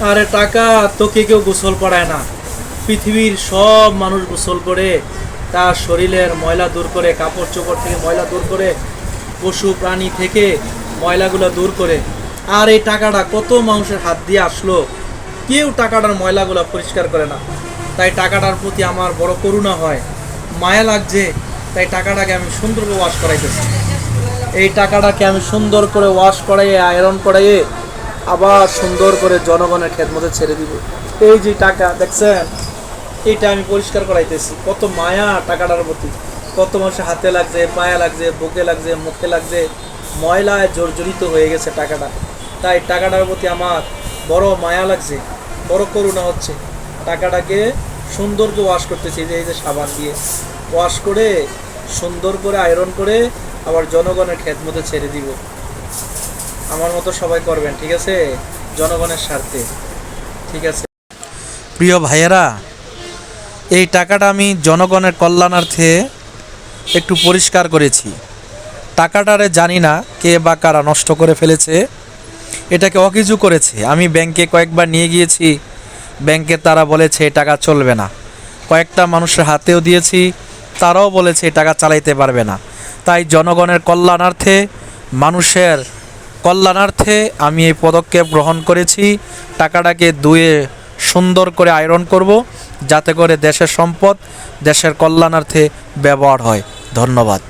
আরে টাকা তোকে কেউ গোসল করায় না। পৃথিবীর সব মানুষ গোসল করে, তার শরীরের ময়লা দূর করে, কাপড় চোপড় থেকে ময়লা দূর করে, পশু প্রাণী থেকে ময়লাগুলো দূর করে। আর এই টাকাটা কত মানুষের হাত দিয়ে আসলো? কেউ টাকাটার ময়লাগুলো পরিষ্কার করে না। তাই টাকাটার প্রতি আমার বড় করুণা হয়, মায়া লাগছে। তাই টাকাটাকে আমি সুন্দরভাবে ওয়াশ করাইতেছি। এই টাকাটাকে আমি সুন্দর করে ওয়াশ করাইয়ে আয়রন করাইয়ে আবার সুন্দর করে জনগণের খেদমতে ছেড়ে দিব। এই যে টাকা, দেখছেন? এইটা আমি পরিষ্কার করাইতেছি। কত মায়া টাকাটার প্রতি। কত মানুষের হাতে লাগছে, পায়ে লাগছে, বুকে লাগছে, মুখে লাগছে। ময়লায় জর্জরিত হয়ে গেছে টাকাটা। তাই টাকাটার প্রতি আমার বড় মায়া লাগছে, বড় করুণা হচ্ছে। টাকাটাকে সুন্দর করে ওয়াশ করতেছি এই যে সাবান দিয়ে। ওয়াশ করে, সুন্দর করে, আয়রন করে, আবার জনগণের খেদমতে ছেড়ে দিব। আমার মতো সবাই করবেন, ঠিক আছে? জনগণের স্বার্থে, ঠিক আছে? প্রিয় ভাইয়েরা, এই টাকাটা আমি জনগণের কল্যাণার্থে একটু পরিষ্কার করেছি। টাকাটারে জানি না কে বা কারা নষ্ট করে ফেলেছে। এটাকে অকিজু করেছে। আমি ব্যাংকে কয়েকবার নিয়ে গিয়েছি। ব্যাংকে তারা বলেছে টাকা চলবে না। কয়েকটা মানুষের হাতেও দিয়েছি। তারাও বলেছে টাকা চালাইতে পারবে না। তাই জনগণের কল্যাণার্থে মানুষের কল্যাণার্থে আমি এই পদক্ষেপ গ্রহণ করেছি। টাকাটাকে দুয়ে সুন্দর করে আয়রন করব যাতে করে দেশের সম্পদ, দেশের কল্যাণার্থে ব্যবহার হয়। ধন্যবাদ।